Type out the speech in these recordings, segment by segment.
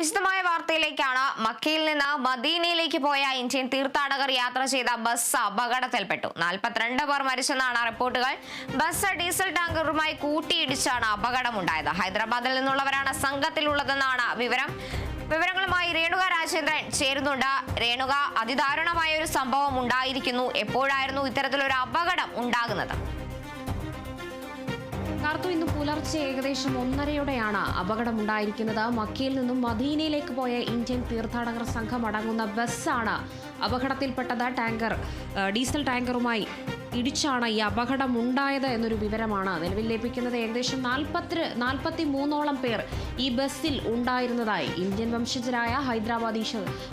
വിശദമായ വാർത്തയിലേക്കാണ് മക്കയിൽ നിന്ന് മദീനയിലേക്ക് പോയ ഇന്ത്യൻ തീർത്ഥാടകർ യാത്ര ചെയ്ത ബസ് അപകടത്തിൽപ്പെട്ടു. നാൽപ്പത്തിരണ്ട് പേർ മരിച്ചെന്നാണ് റിപ്പോർട്ടുകൾ. ബസ് ഡീസൽ ടാങ്കറുമായി കൂട്ടിയിടിച്ചാണ് അപകടമുണ്ടായത്. ഹൈദരാബാദിൽ നിന്നുള്ളവരാണ് സംഘത്തിലുള്ളതെന്നാണ് വിവരം. വിവരങ്ങളുമായി രേണുക രാജേന്ദ്രൻ ചേരുന്നുണ്ട്. രേണുക അതിദാരുണമായ ഒരു സംഭവം ഉണ്ടായിരിക്കുന്നു. എപ്പോഴായിരുന്നു ഇത്തരത്തിലൊരു അപകടം ഉണ്ടാകുന്നത്? കാർത്തു ഇന്ന് പുലർച്ചെ ഏകദേശം ഒന്നരയോടെയാണ് അപകടമുണ്ടായിരിക്കുന്നത്. മക്കയിൽ നിന്നും മദീനയിലേക്ക് പോയ ഇന്ത്യൻ തീർത്ഥാടകർ സംഘം അടങ്ങുന്ന ബസ്സാണ് അപകടത്തിൽപ്പെട്ടത്. ടാങ്കർ ഡീസൽ ടാങ്കറുമായി ഇടിച്ചാണ് ഈ അപകടം ഉണ്ടായത് എന്നൊരു വിവരമാണ് നിലവിൽ ലഭിക്കുന്നത്. ഏകദേശം നാൽപ്പത്തി നാൽപ്പത്തി മൂന്നോളം പേർ ഈ ബസ്സിൽ ഉണ്ടായിരുന്നതായി ഇന്ത്യൻ വംശജരായ ഹൈദരാബാദി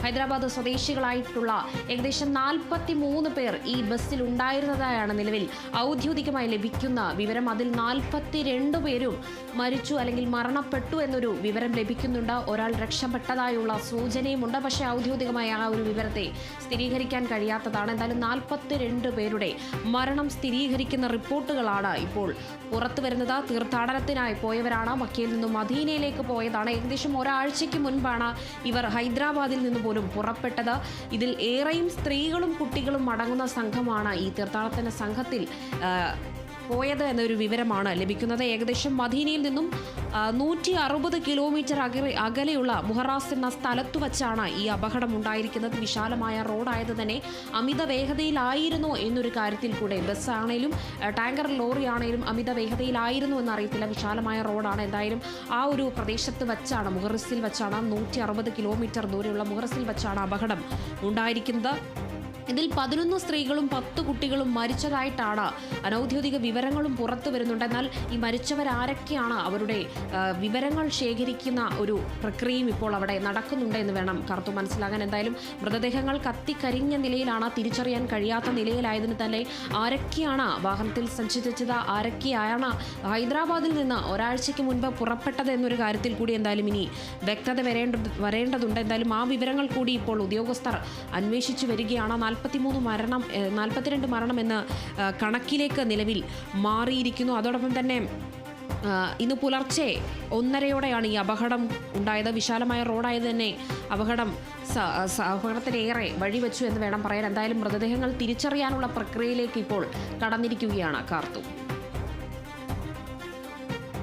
ഹൈദരാബാദ് സ്വദേശികളായിട്ടുള്ള ഏകദേശം നാൽപ്പത്തി മൂന്ന് പേർ ഈ ബസ്സിൽ ഉണ്ടായിരുന്നതായാണ് നിലവിൽ ഔദ്യോഗികമായി ലഭിക്കുന്ന വിവരം. അതിൽ നാൽപ്പത്തി രണ്ട് പേരും മരിച്ചു അല്ലെങ്കിൽ മരണപ്പെട്ടു എന്നൊരു വിവരം ലഭിക്കുന്നുണ്ട്. ഒരാൾ രക്ഷപ്പെട്ടതായുള്ള സൂചനയുമുണ്ട്. പക്ഷേ ഔദ്യോഗികമായി ആ ഒരു വിവരത്തെ സ്ഥിരീകരിക്കാൻ കഴിയാത്തതാണ്. എന്തായാലും നാൽപ്പത്തിരണ്ട് പേരുടെ മരണം സ്ഥിരീകരിക്കുന്ന റിപ്പോർട്ടുകളാണ് ഇപ്പോൾ പുറത്തുവരുന്നത്. തീർത്ഥാടനത്തിനായി പോയവരാണ്. മക്കയിൽ നിന്നും മദീനയിലേക്ക് പോയതാണ്. ഏകദേശം ഒരാഴ്ചയ്ക്ക് മുൻപാണ് ഇവർ ഹൈദരാബാദിൽ നിന്ന് പോലും പുറപ്പെട്ടത്. ഇതിൽ ഏറെയും സ്ത്രീകളും കുട്ടികളും അടങ്ങുന്ന സംഘമാണ് ഈ തീർത്ഥാടന സംഘത്തിൽ പോയത് എന്നൊരു വിവരമാണ് ലഭിക്കുന്നത്. ഏകദേശം മദീനയിൽ നിന്നും നൂറ്റി അറുപത് കിലോമീറ്റർ അകലെ അകലെയുള്ള മുഹറാസ് എന്ന സ്ഥലത്തു വച്ചാണ് ഈ അപകടം ഉണ്ടായിരിക്കുന്നത്. വിശാലമായ റോഡായത് തന്നെ അമിത വേഗതയിലായിരുന്നോ എന്നൊരു കാര്യത്തിൽ കൂടെ ബസ്സാണേലും ടാങ്കർ ലോറി ആണേലും അമിത വേഗതയിലായിരുന്നു എന്നറിയത്തില്ല. വിശാലമായ റോഡാണ്. എന്തായാലും ആ ഒരു പ്രദേശത്ത് വച്ചാണ് മുഹറസിൽ വച്ചാണ് നൂറ്റി കിലോമീറ്റർ ദൂരെയുള്ള മുഹറസിൽ വച്ചാണ് അപകടം ഉണ്ടായിരിക്കുന്നത്. ഇതിൽ പതിനൊന്ന് സ്ത്രീകളും പത്ത് കുട്ടികളും മരിച്ചതായിട്ടാണ് അനൗദ്യോഗിക വിവരങ്ങളും പുറത്തു വരുന്നുണ്ട്. എന്നാൽ ഈ മരിച്ചവരാരൊക്കെയാണ് അവരുടെ വിവരങ്ങൾ ശേഖരിക്കുന്ന ഒരു പ്രക്രിയയും ഇപ്പോൾ അവിടെ നടക്കുന്നുണ്ട് എന്ന് വേണം കറുത്തു മനസ്സിലാകാൻ എന്തായാലും മൃതദേഹങ്ങൾ കത്തിക്കരിഞ്ഞ നിലയിലാണ് തിരിച്ചറിയാൻ കഴിയാത്ത നിലയിലായതിന് തന്നെ ആരൊക്കെയാണ് വാഹനത്തിൽ സഞ്ചരിച്ചത്? ആരൊക്കെയാണ് ഹൈദരാബാദിൽ നിന്ന് ഒരാഴ്ചയ്ക്ക് മുൻപ് പുറപ്പെട്ടത് എന്നൊരു കാര്യത്തിൽ കൂടി എന്തായാലും ഇനി വ്യക്തത വരേണ്ട വരേണ്ടതുണ്ട്. എന്തായാലും ആ വിവരങ്ങൾ കൂടി ഇപ്പോൾ ഉദ്യോഗസ്ഥർ അന്വേഷിച്ചു വരികയാണ്. നാൽപ്പത്തിമൂന്ന് മരണം നാൽപ്പത്തിരണ്ട് മരണം എന്ന കണക്കിലേക്ക് നിലവിൽ മാറിയിരിക്കുന്നു. അതോടൊപ്പം തന്നെ ഇന്ന് പുലർച്ചെ ഒന്നരയോടെയാണ് ഈ അപകടം ഉണ്ടായത്. വിശാലമായ റോഡായത് തന്നെ അപകടം അപകടത്തിനേറെ വഴിവെച്ചു എന്ന് വേണം പറയാൻ. എന്തായാലും മൃതദേഹങ്ങൾ തിരിച്ചറിയാനുള്ള പ്രക്രിയയിലേക്ക് ഇപ്പോൾ കടന്നിരിക്കുകയാണ് കാർത്തു.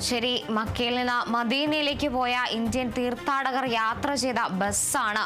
ശരി മക്കയിൽ നിന്ന് മദീനയിലേക്ക് പോയ ഇന്ത്യൻ തീർത്ഥാടകർ യാത്ര ചെയ്ത ബസ്സാണ്